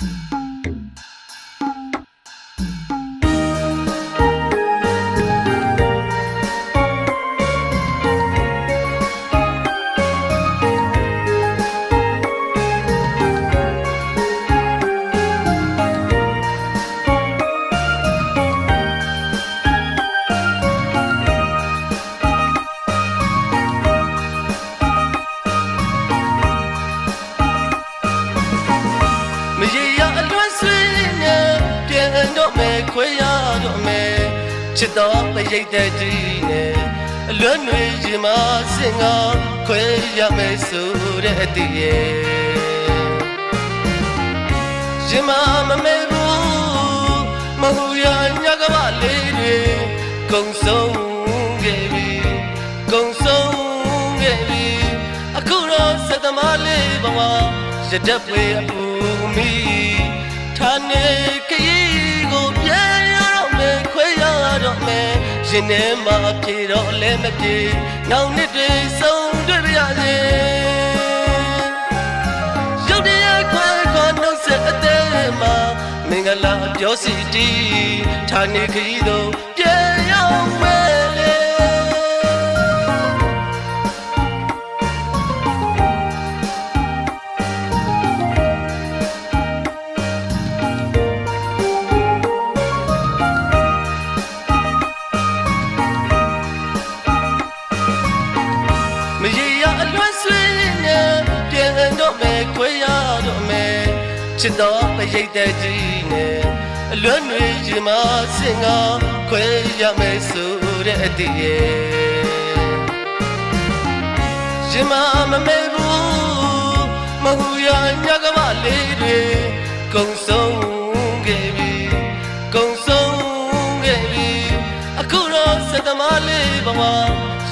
မ ချစ်တော်ပရိတ်တဲ့ကြီးနဲ့အလွတ်တွေရင်မစင်ကခွဲရမယ်ဆိုတဲ့အတည်းရဲ့ရင်မမမဲဘူးမဟုတ်ရညကမလေးတွေကုံဆုံးခဲ့ပြီကုံဆုံးခဲ့ပြီအခုတော့စက်သမားလေးဘဝရတတ်ပွေအပူမီဌာနေ ရင်ထဲမှာပြေတော့လည်းမပြေနောက်နှစ်တွေဆုံးတွေ့ပါရစေရုပ်တရက်ခွဲခွာနှုတ်ဆက်အသေးမှာမင်္ဂလာပြောစီတီဌာနေခရီး ချစ်တော်ပရိတ်တဲ့ကြီးနဲ့အလွတ်တွေရင်မစင်ကခွဲရမယ်ဆိုတဲ့အတည်းရဲ့ရင်မမမဲဘူးမဟူရညကမလေးတွေကုံဆုံးခဲ့ပြီကုံဆုံးခဲ့ပြီအခုတော့စက်သမားလေးဘဝ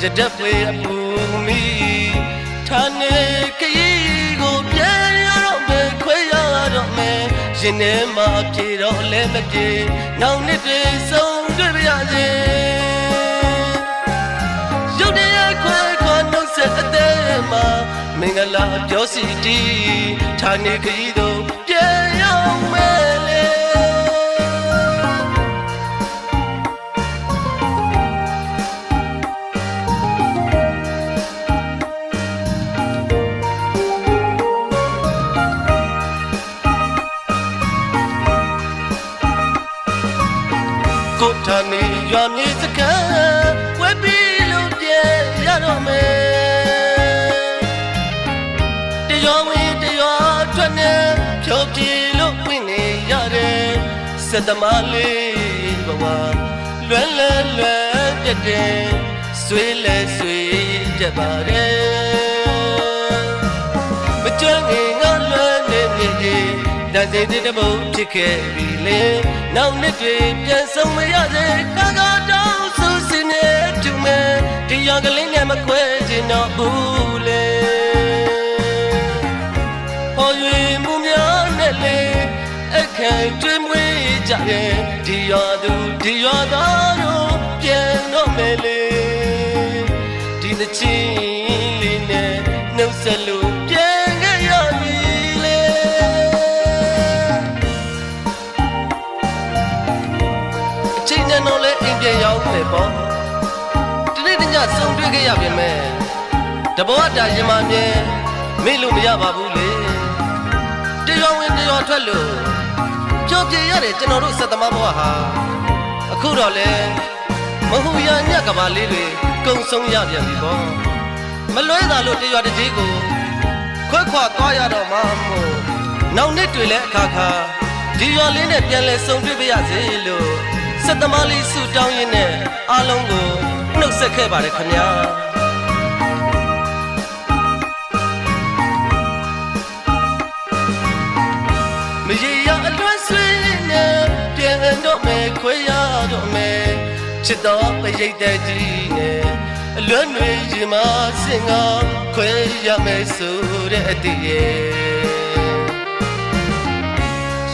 ရတတ်ပွေအပူမီ ရင်ထဲမှာပြေတော့လည်းမပြေနောက်နှစ်တွေဆုံးတွေ့ပါရစေရုပ်တရက်ခွဲခွာနှုတ်ဆက်အသေးမှာမင်္ဂလာပြောစီတီဌာနေခရီးသို့ပြန်ရောက်မယ် လေကိုထန်နေရွာမြေစကံဝဲပြီးလို့ပြေရတော့မယ်တရွာဝင်တရွာထွက်နေဖြောပြေလို့ဝင်နေရတယ်စက်သမားလေးဘဝလွယ်လွယ်လွယ်ပြတ်တယ်ဆွေးလဲဆွေးပြတ်ပါတယ်မကြွငင်ငါလွယ်နေမြေကြီးတန် စီတဲ့ဘုံဖြစ်ခဲ့ပြီလေနောက်နှစ်တွေပြန်ဆုံးမရစေခါခါတောင်းဆူစင်းနေတူမယ်ဒီရကလေးနဲ့မခွဲချင်တော့ဘူးလေဟော၍မူများနဲ့လေအခက်တွင်မွေးကြရဲ့ဒီရွာသူဒီရွာသားတို့ပြန်တော့မယ်လေဒီသချင်းလေးနဲ့နှုတ်ဆက်လို့ မ်ပြန်ရောက်မယ်ပေါ့ဒီနေ့တညဆုံးတွေ့ခဲ့ရပြင်မဲ့တဘောတာရင်မမြဲမေ့လို့မရပါဘူးလေတရွာဝင်တရွာထွက်လို့ကြော်ပြေရတယ်ကျွန်တော်တို့စက်သမားဘဝဟာအခုတော့လေမဟူရညက်ကဘာလေးတွေကုံဆုံးရပြန်ပြီပေါ့မလွဲတာလို့တရွာတစ်ကြီးကိုခွဲခွာသွားရတော့မှမို့နောက်နှစ်တွေလည်းအခါခါဒီရွာလေးနဲ့ပြန်လဲဆုံတွေ့ပါရစေလို့ စက်သမားလေးဆူတောင်းရင်းနဲ့အားလုံးကိုနှုတ်ဆက်ခဲ့ပါတယ်ခင်ဗျာမရေရအလွတ်ဆွေးနဲ့ပြန်တော့မယ်ခွဲရတော့မယ်ချစ်တော်ပရိတ်တဲ့ကြီးနဲ့အလွတ်တွေရင်မစင်ကခွဲရမယ်ဆိုတဲ့အတည်းရဲ့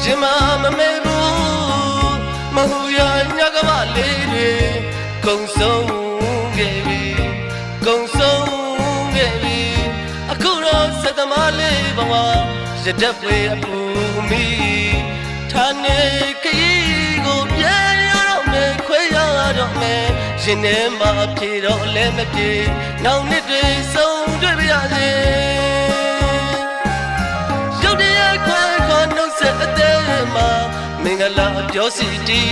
ရင်မမမဲ ဘူးမဟူရညကမလေးတွေကုံဆုံးခဲ့ပြီကုံဆုံးခဲ့ပြီအခုတော့စက်သမားလေးဘဝရရတက်ပွေအပူမီဌာနေခရီးကိုပြန်ရတော့မယ်ခွဲရတော့မယ်ရင်ထဲမှာပြေတော့လည်းမပြေနောက်နှစ်တွေဆုံးတွေ့ပါရစေ င်္ဂလာပြောစီတီ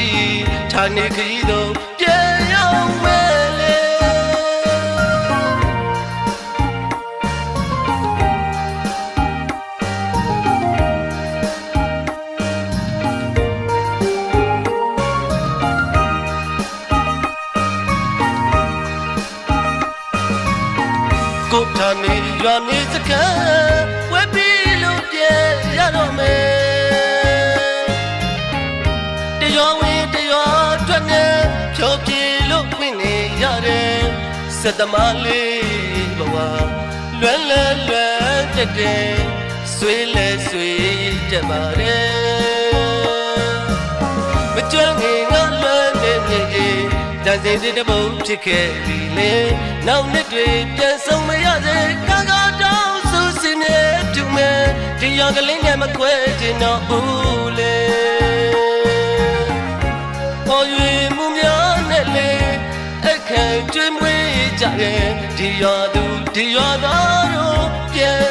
ဌာနေခရီးသို့ပြန်ရောက်မယ်လေကိုဌာနေရွာနေစကံဝဲပြီးလို့ပြေရတော့မယ် စက်သမားလေးဘဝလွယ်လွယ်လွယ်တက်တယ်ဆွေးလဲဆွေးတက်ပါတယ်မကြွငင်ငါလွယ်နေမြေကြီးတန်စင်စစ်တပုံဖြစ်ခဲ့ပြီလေနောက်နှစ်တွေပြန်ဆုံးမရစေကာကာတောင်းဆူစင်နေတူမယ်ဒီရောင်ကလေးနဲ့မခွဲချင်တော့ဘူးလေပေါ်ရွေမှုများနဲ့လေအ ခက်ကျွေးမွေးကြရဲ့ဒီရောသူဒီရောသားတို့ပြန်